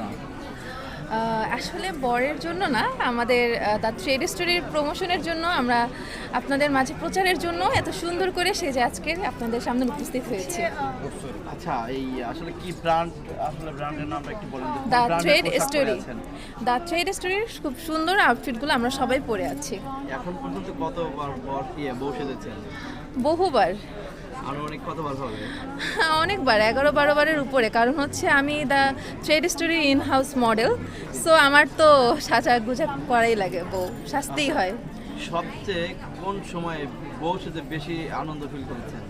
না। আসলে বরের জন্য না আমাদের তার ট্রেড স্টোরির প্রমোশনের জন্য আমরা আপনাদের মাঝে প্রচারের জন্য এত সুন্দর করে সেজে আজকে আপনাদের সামনে উপস্থিত হয়েছি। আচ্ছা এই আসলে কি ব্র্যান্ড আসলে ব্র্যান্ডের নামটা একটু বলেন যে brand trade story? The trade স্টোরির খুব সুন্দর আউটফিটগুলো আমরা সবাই পরে আছি। এখন পর্যন্ত কতবার বর দিয়ে বউ সেজেছেন? বহুবার। হবে? অনেকবার এগারো বারো বারের উপরে। কারণ হচ্ছে আমি the trade story in house model so আমার তো সাজা গুজা করাই লাগে বউ শাস্তিই হয়। সবচেয়ে কোন সময় বউ সাথে বেশি আনন্দ ফিল করেছেন?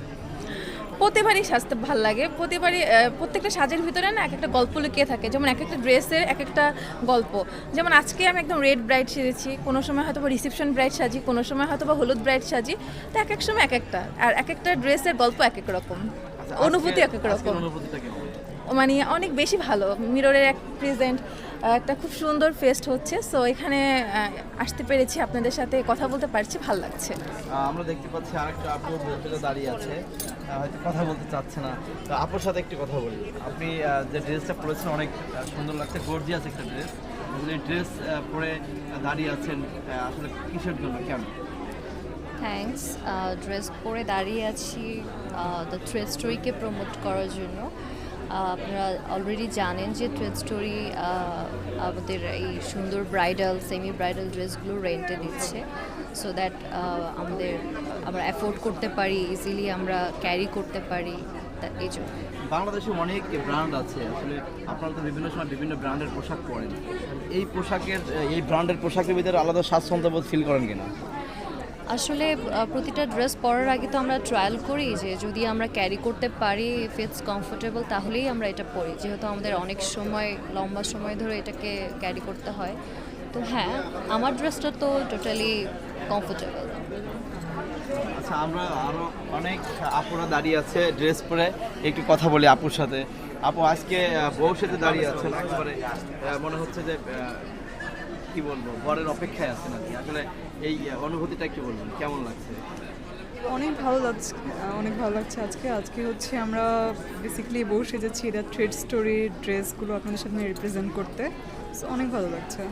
প্রতিবারই সাজতে ভালো লাগে। প্রতিবারই প্রত্যেকটা সাজের ভিতরে না এক একটা গল্প লুকিয়ে থাকে। যেমন এক একটা ড্রেসের এক একটা গল্প। যেমন আজকে আমি একদম রেড ব্রাইড সেজেছি। কোনো সময় হয়তো বা রিসেপশন ব্রাইড সাজি কোনো সময় হয়তো বা হলুদ ব্রাইড সাজি। তো এক এক সময় এক একটা আর এক একটা ড্রেসের গল্প এক এক রকম। আচ্ছা, অনুভূতি এক এক রকম। মানে অনেক বেশি ভালো। মিররের এক প্রেজেন্ট একটা খুব সুন্দর ফেস্ট হচ্ছে সো এখানে আসতে পেরেছি আপনাদের সাথে কথা বলতে পারছি ভালো লাগছে। আহ, আমরা দেখতে পাচ্ছি আরেকটা আপু ভেতরে দাঁড়িয়ে আছে হয়তো কথা বলতে চাচ্ছে না। তো আপুর সাথে একটু কথা বলি। আপনি যে ড্রেসটা পরেছেন অনেক সুন্দর লাগছে গর্জিয়াস একটা ড্রেস ড্রেস পরে দাঁড়িয়ে আছেন আসলে কিসের জন্য কেন? থ্যাঙ্কস ড্রেস পরে দাঁড়িয়ে আছি দ্য থ্রেড স্টোরিকে প্রমোট করার জন্য। আপনারা অলরেডি জানেন যে ট্রেড স্টোরি আমাদের এই সুন্দর ব্রাইডাল সেমি ব্রাইডাল ড্রেসগুলো রেন্টে দিচ্ছে। সো দ্যাট আমাদের, আমরা অ্যাফোর্ড করতে পারি ইজিলি আমরা ক্যারি করতে পারি। এই জন্য। বাংলাদেশে অনেক ব্র্যান্ড আছে। আসলে আপনারা তো বিভিন্ন সময় বিভিন্ন ব্র্যান্ডের পোশাক পরেন। এই পোশাকের, এই ব্র্যান্ডের পোশাকের ভিতরে আলাদা স্বাচ্ছন্দ্যবোধ ফিল করেন কিনা? আসলে প্রতিটা ড্রেস পরার আগে তো আমরা ট্রায়াল করি যে যদি আমরা ক্যারি করতে পারি ইফ ইটস কমফোর্টেবল তাহলেই আমরা এটা পরি। যেহেতু আমাদের অনেক সময়, লম্বা সময় ধরে এটাকে ক্যারি করতে হয়। তো হ্যাঁ আমার ড্রেসটা তো টোটালি কমফোর্টেবল আচ্ছা আমরা আরও অনেক আপুরা দাঁড়িয়ে আছে ড্রেস পরে। একটু কথা বলি আপুর সাথে। আপু, আজকে বউর সাথে দাঁড়িয়ে একেবারে মনে হচ্ছে যে কি বলব? বরের অপেক্ষায় আছেন আর কি আসলে এই অনুভূতিটা কি বলবেন? কেমন লাগছে? অনেক ভালো লাগছে অনেক ভালো লাগছে আজকে। আজকে হচ্ছে আমরা বেসিক্যালি বউ সেজেছি এটা ট্রেড স্টোরির ড্রেসগুলো আপনাদের সামনে রিপ্রেজেন্ট করতে। সো অনেক ভালো লাগছে।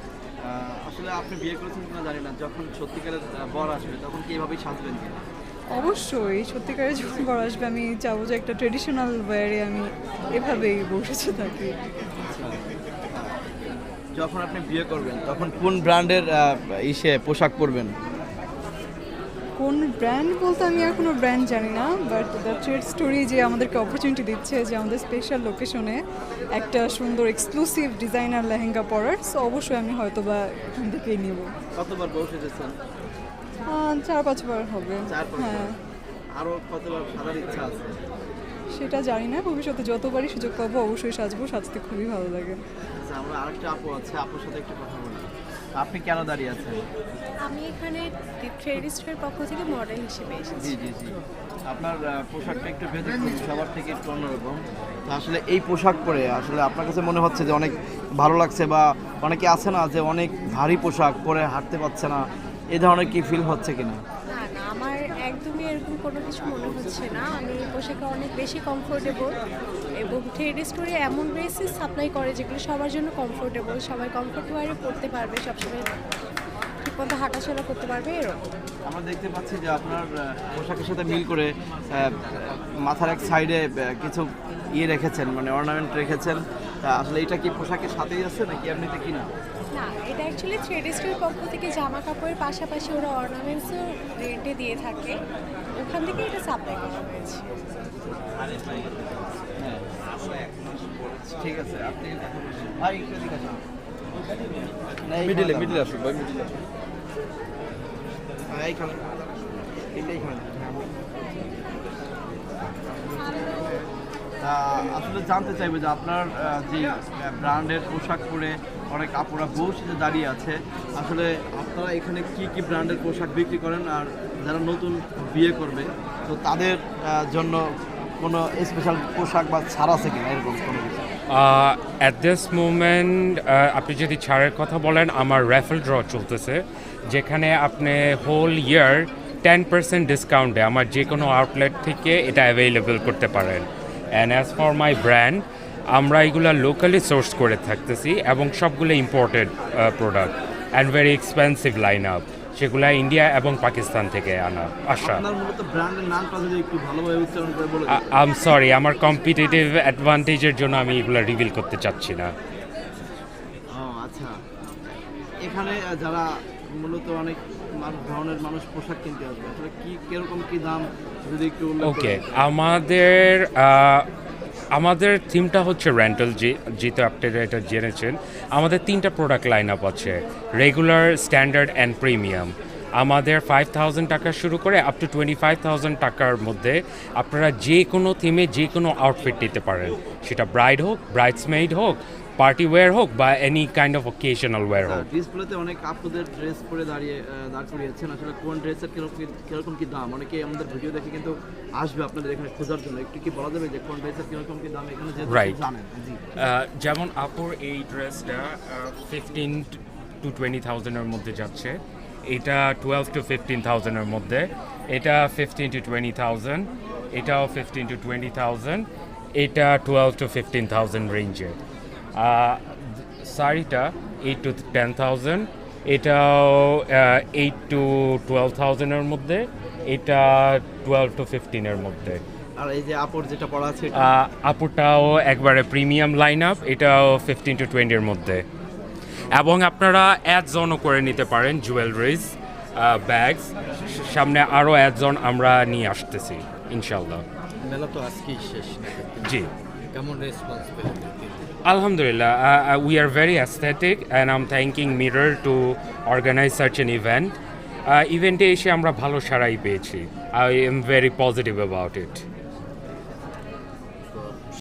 আসলে আপনি বিয়ে করেছেন কিনা জানি না। যখন সত্যিকারের বর আসবে তখন কি এভাবেই সাজবেন কিনা? অবশ্যই সত্যিকারের যখন বড় আসবে আমি চাবো যে একটা ট্রেডিশনাল ওয়ারে আমি এভাবেই বসেছে থাকি। আচ্ছা। যখন আপনি বিয়ে করবেন তখন কোন ব্র্যান্ডের ইসে পোশাক পরবেন? কোন ব্র্যান্ড বলতে আমি এখনও ব্র্যান্ড জানি না বাট দ্য ট্রেড স্টোরি যে আমাদেরকে অপরচুনিটি দিচ্ছে যে আমাদের স্পেশাল লোকেশনে একটা সুন্দর এক্সক্লুসিভ ডিজাইনার লেহেঙ্গা পরার। সো অবশ্যই আমি হয়তো বা এখান থেকেই নিব। কতবার বউ সেজেছেন? চার পাঁচবার হবে। হ্যাঁ। আরও কতবার সাজার ইচ্ছা আছে? সেটা জানি না। ভবিষ্যতে যতবারই সুযোগ পাবো অবশ্যই সাজবো। সাজতে খুবই ভালো লাগে। আচ্ছা আমরা আরেকটা আপু আছে আপুর সাথে একটু কথা বলি। আপনি কেন দাঁড়িয়ে আছেন? আমি এখানে ট্রেডিস্টের পক্ষ থেকে মডেল হিসেবে এসেছি। জি জি জি। আপনার পোশাকটা একটু ব্যতিক্রম সবার থেকে একটু অন্যরকম। তো আসলে এই পোশাক পরে আসলে আপনার কাছে মনে হচ্ছে যে অনেক ভালো লাগছে বা অনেকে আছে না যে অনেক ভারী পোশাক পরে হাঁটতে পারছে না এই ধরনের কি ফিল হচ্ছে কিনা? একদমই এরকম কোনো কিছু মনে হচ্ছে না। আমি পোশাকে অনেক বেশি কমফোর্টেবল এবং ট্রেড স্টোরে এমন ড্রেসেস সাপ্লাই করে যেগুলো সবার জন্য কমফোর্টেবল সবাই কমফোর্ট ওয়ারে পড়তে পারবে, সবসময় ঠিকমতো হাঁটাচলা করতে পারবে, এরকম। আমরা দেখতে পাচ্ছি যে আপনার পোশাকের সাথে মিল করে মাথার এক সাইডে কিছু ইয়ে রেখেছেন মানে অর্নামেন্ট রেখেছেন। আসলে এটা কি পোশাকের সাথেই আছে নাকি এমনিতে কিনা? না এটা অ্যাকচুয়ালি ট্রেড স্টোরের পক্ষ থেকে জামা কাপড়ের পাশাপাশি ওরা অর্নামেন্টসও রেন্টে দিয়ে থাকে। ওখান থেকে এটা সাপ্লাই করা হয়েছে। হ্যাঁ ঠিক আছে আপনি ভাই একটু এদিকে আসুন। মিডিলে মিডিলে আসুন ভাই মিডিলে এইখানে এইখানে আহ, আসলে জানতে চাইবে যে আপনার যে ব্র্যান্ডের পোশাক পরে অনেক আপুরা বউ সেজে দাঁড়িয়ে আছে, আসলে আপনারা এখানে কি কি ব্র্যান্ডের পোশাক বিক্রি করেন আর যারা নতুন বিয়ে করবে, তো তাদের জন্য কোনো স্পেশাল পোশাক বা ছাড় আছে কিনা, এরকম কোনো কিছু? অ্যাট দিস মুমেন্ট আপনি যদি ছাড়ের কথা বলেন, আমার র্যাফেল ড্র চলতেছে, যেখানে আপনি হোল ইয়ার টেন পার্সেন্ট ডিসকাউন্টে আমার যে কোনো আউটলেট থেকে এটা অ্যাভেলেবেল করতে পারেন। And as for my brand আমরা এগুলা লোকালি সোর্স করে থাকতেছি এবং সবগুলো imported product and very expensive line up সেগুলা ইন্ডিয়া এবং পাকিস্তান থেকে আনা আসা। আম সরি আমার কম্পিটিটিভ অ্যাডভান্টেজের জন্য আমি এগুলো রিভিল করতে চাচ্ছি না। আচ্ছা। এখানে যারা মূলত অনেক ধরনের মানুষ পোশাক কিনতে আসবে। আসলে কি কীরকম কি দাম যদি একটু ওকে আমাদের আমাদের থিমটা হচ্ছে রেন্টাল যে যেহেতু আপনারা এটা জেনেছেন। আমাদের তিনটা প্রোডাক্ট লাইন আপ আছে রেগুলার স্ট্যান্ডার্ড অ্যান্ড প্রিমিয়াম আমাদের ফাইভ থাউজেন্ড টাকা শুরু করে up to twenty five thousand টাকার মধ্যে আপনারা যে কোনো থিমে যে কোনো আউটফিট নিতে পারেন। সেটা ব্রাইড হোক ব্রাইডসমেইড হোক পার্টি ওয়্যার হোক বা any kind of occasional wear হোক। ডিসপ্লেতে অনেক আপুদের ড্রেস পরে দাঁড়িয়ে দাঁড় করিয়েছেন। আসলে কোন ড্রেসের কীরকম কি- দাম? অনেকে আমাদের ভিডিও দেখে কিন্তু আসবে আপনাদের এখানে খোঁজার জন্য। একটু কি বলা যাবে যে কোন ড্রেসের কীরকম কি দাম? এখানে জানেন জি। যেমন আপুর এই ড্রেসটা ফিফটিন টু টোয়েন্টি থাউজেন্ডের মধ্যে যাচ্ছে। এটা টুয়েলভ টু ফিফটিন থাউজেন্ডের মধ্যে। এটা ফিফটিন টু টোয়েন্টি থাউজেন্ড এটাও ফিফটিন টু টোয়েন্টি থাউজেন্ড এটা টুয়েলভ টু ফিফটিন থাউজেন্ড রেঞ্জে শাড়িটা এইট টু টেন থাউজেন্ড এটাও এইট টু টুয়েলভ থাউজেন্ডের মধ্যে এটা টুয়েলভ টু ফিফটিনের মধ্যে। আর এই যে আপর যেটা পড়া আছে এটা? একবারে প্রিমিয়াম লাইন আপ এটাও ফিফটিন টু টোয়েন্টির মধ্যে। এবং আপনারা অ্যাড জোনও করে নিতে পারেন জুয়েলারিজ ব্যাগস সামনে আরও অ্যাড জোন আমরা নিয়ে আসতেছি ইনশাল্লাহ মেলা তো আজকেই শেষ। জি। কেমন রেসপন্স পেলেন? Alhamdulillah, uh, uh, we are very aesthetic and I'm thanking Mirror to organize such an event. Uh, ইভেন্টে এসে আমরা ভালো সারাই পেয়েছি I am very positive about it